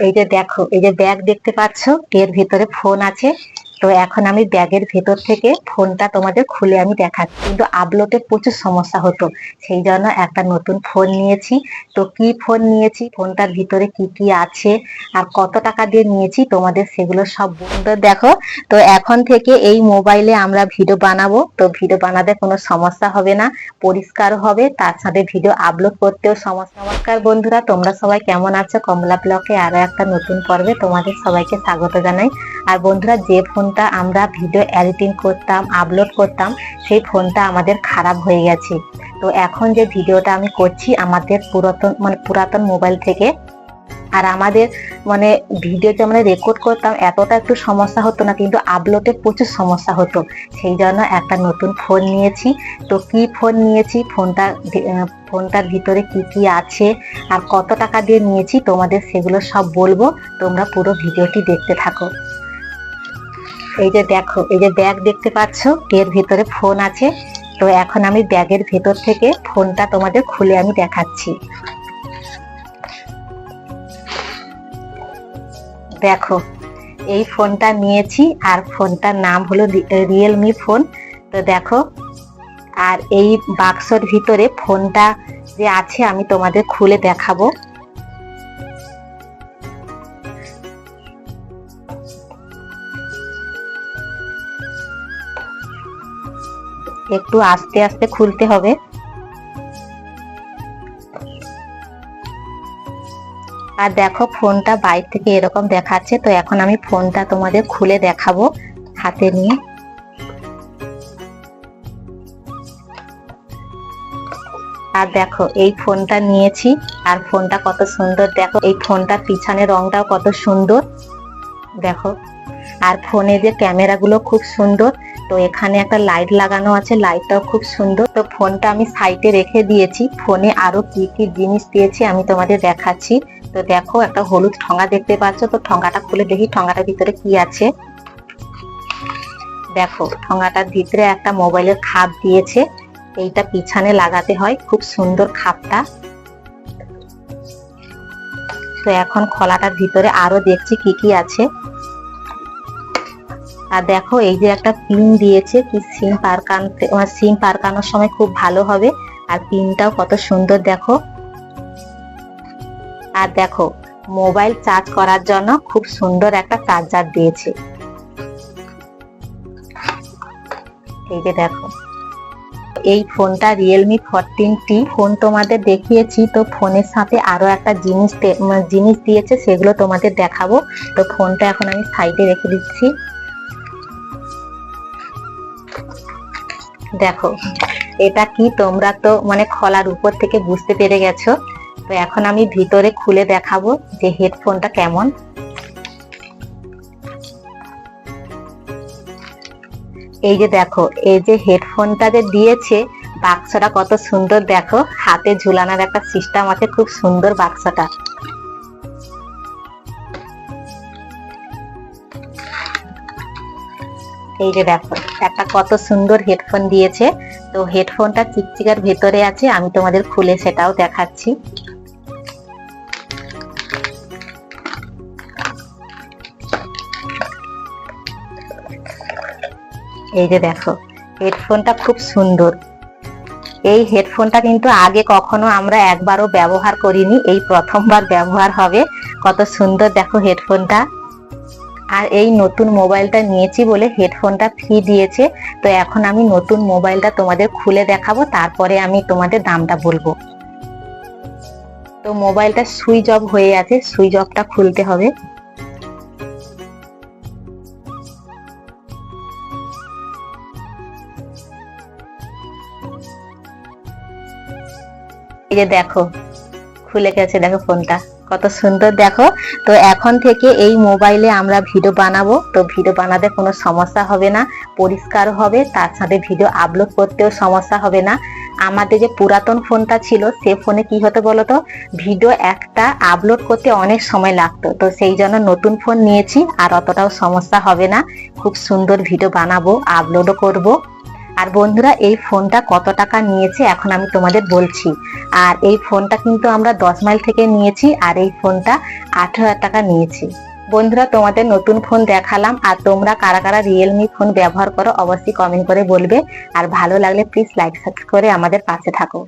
এই যে দেখো এই যে ব্যাগ দেখতে পাচ্ছ এর ভিতরে ফোন আছে। তো এখন আমি ব্যাগের ভেতর থেকে ফোনটা তোমাদের খুলে আমি দেখাচ্ছি। কিন্তু আপলোডে প্রচুর সমস্যা হতো। সেই জন্য একটা নতুন ফোন নিয়েছি। তো কি ফোন নিয়েছি? ফোনটার ভিতরে কি কি আছে? আর কত টাকা দিয়ে নিয়েছি? তোমাদের সেগুলো সব বন্ধু দেখো। তো এখন থেকে এই মোবাইলে আমরা ভিডিও বানাবো। তো ভিডিও বানাতে কোনো সমস্যা হবে না। পরিষ্কার হবে। তার সাথে ভিডিও আপলোড করতেও সমস্যা। নমস্কার বন্ধুরা, তোমরা সবাই কেমন আছো? কমলা ব্লকে আরও একটা নতুন পর্বে তোমাদের সবাইকে স্বাগত জানাই। আর বন্ধুরা যে ফোনটা আমরা ভিডিও এডিটিং করতাম আপলোড করতাম, সেই ফোনটা আমাদের খারাপ হয়ে গেছে। তো এখন যে ভিডিওটা আমি করছি, আমাদের পুরাতন মানে পুরাতন মোবাইল থেকে, আর আমাদের মানে ভিডিও যে রেকর্ড করতাম, এতটা একটু সমস্যা হতো না, কিন্তু আপলোডে প্রচুর সমস্যা হতো। সেই জন্য একটা নতুন ফোন নিয়েছি। তো কি ফোন নিয়েছি? ফোনটা ফোনটার ভিতরে কি কি আছে? আর কত টাকা দিয়ে নিয়েছি? তোমাদের সেগুলো সব বলব। তোমরা পুরো ভিডিওটি দেখতে থাকো। এই যে দেখো, এই যে ব্যাগ দেখতে পাচ্ছ, এর ভিতরে ফোন আছে। তো এখন আমি ব্যাগের ভেতর থেকে ফোনটা তোমাদের খুলে আমি দেখাচ্ছি। দেখো, এই ফোনটা নিয়েছি, আর ফোনটার নাম হলো রিয়েলমি ফোন তো দেখো, আর এই বাক্সর ভিতরে ফোনটা যে আছে, আমি তোমাদের খুলে দেখাবো। একটু আস্তে আস্তে খুলতে হবে। আর দেখো, ফোনটা বাইরে থেকে এরকম দেখাচ্ছে, তো এখন আমি ফোনটা তোমাদের খুলে দেখাবো হাতে নিয়ে। আর দেখো, এই ফোনটা নিয়েছি, আর ফোনটা কত সুন্দর, দেখো, এই ফোনটার পিছনের রংটাও কত সুন্দর। দেখো, আর ফোনে যে ক্যামেরাগুলো খুব সুন্দর তো এখানে একটা লাইট লাগানো আছে লাইটটাও খুব সুন্দর। তো ফোনটা আমি সাইডে রেখে দিয়েছি। ফোনে আরও কি কি জিনিস দিয়েছি আমি তোমাদের দেখাচ্ছি। তো দেখো, একটা হলুদ ঠঙ্গা দেখতে পাচ্ছ। তো ঠঙ্গাটা খুলে দেখি, ঠোঙাটার ভিতরে কি আছে। দেখো, ঠোঙাটার ভিতরে একটা মোবাইলের খাপ দিয়েছে। এইটা পিছনে লাগাতে হয়, খুব সুন্দর খাপটা। তো এখন খোলাটার ভিতরে আরও দেখছি কি কি আছে। আর দেখো, এই যে একটা পিন দিয়েছে, কি সিম পারকানতে সিম পারকানোর সময় খুব ভালো হবে। আর পিনটাও কত সুন্দর, দেখো। আর দেখো, মোবাইল চার্জ করার জন্য খুব সুন্দর একটা চার্জার দিয়েছে। এই যে দেখো, এই ফোনটা রিয়েলমি ফোরটিন টি ফোন তোমাদের দেখিয়েছি, তো ফোনের সাথে আরও একটা জিনিস জিনিস দিয়েছে, সেগুলো তোমাদের দেখাবো। তো ফোনটা এখন আমি সাইডে রেখে দিচ্ছি। দেখো, এটা কি তোমরা তো মানে খলার উপর থেকে বুঝতে পেরে গেছো। তো এখন আমি ভিতরে খুলে দেখাবো যে হেডফোনটা কেমন। এই যে দেখো, এই যে হেডফোনটা যে দিয়েছে, বাক্সটা কত সুন্দর দেখো। হাতে ঝুলানোর একটা সিস্টেম আছে, খুব সুন্দর বাক্সটা। এই যে দেখো, একটা কত সুন্দর হেডফোন দিয়েছে। তো হেডফোনটা চিকচিকার ভেতরে আছে, আমি তোমাদের খুলে সেটাও দেখাচ্ছি। এই যে দেখো হেডফোনটা খুব সুন্দর। এই হেডফোনটা কিন্তু আগে কখনো আমরা একবারও ব্যবহার করিনি, এই প্রথমবার ব্যবহার হবে। কত সুন্দর দেখো হেডফোনটা আর এই নতুন মোবাইলটা নিয়েছি বলে হেডফোনটা ফ্রি দিয়েছে। তো এখন আমি নতুন মোবাইলটা তোমাদের খুলে দেখাবো, তারপরে আমি তোমাদের দামটা বলব। তো মোবাইলটা সুইচ অফ হয়ে আছে, সুইচ অফটা খুলতে হবে। এই যে দেখো, খুলে গেছে, দেখো ফোনটা। কত সুন্দর, দেখো। তো এখন থেকে এই মোবাইলে আমরা ভিডিও বানাবো। তো ভিডিও বানাতে কোনো সমস্যা হবে না, পরিষ্কার হবে। তার সাথে ভিডিও আপলোড করতেও সমস্যা হবে না। আমাদের যে পুরাতন ফোনটা ছিল, সে ফোনে কি হতো বলতো ভিডিও একটা আপলোড করতে অনেক সময় লাগতো। তো সেই জন্য নতুন ফোন নিয়েছি আর অতটাও সমস্যা হবে না। খুব সুন্দর ভিডিও বানাবো আপলোডও করব। আর বন্ধুরা, এই ফোনটা কত টাকা নিয়েছে এখন আমি তোমাদের বলছি। আর এই ফোনটা কিন্তু আমরা দশ মাইল থেকে নিয়েছি, আর এই ফোনটা আঠেরো হাজার টাকা নিয়েছি। বন্ধুরা, তোমাদের নতুন ফোন দেখালাম, আর তোমরা কারা কারা রিয়েলমি ফোন ব্যবহার করো, অবশ্যই কমেন্ট করে বলবে। আর ভালো লাগলে প্লিজ লাইক সাবস্ক্রাইব করে আমাদের পাশে থাকো।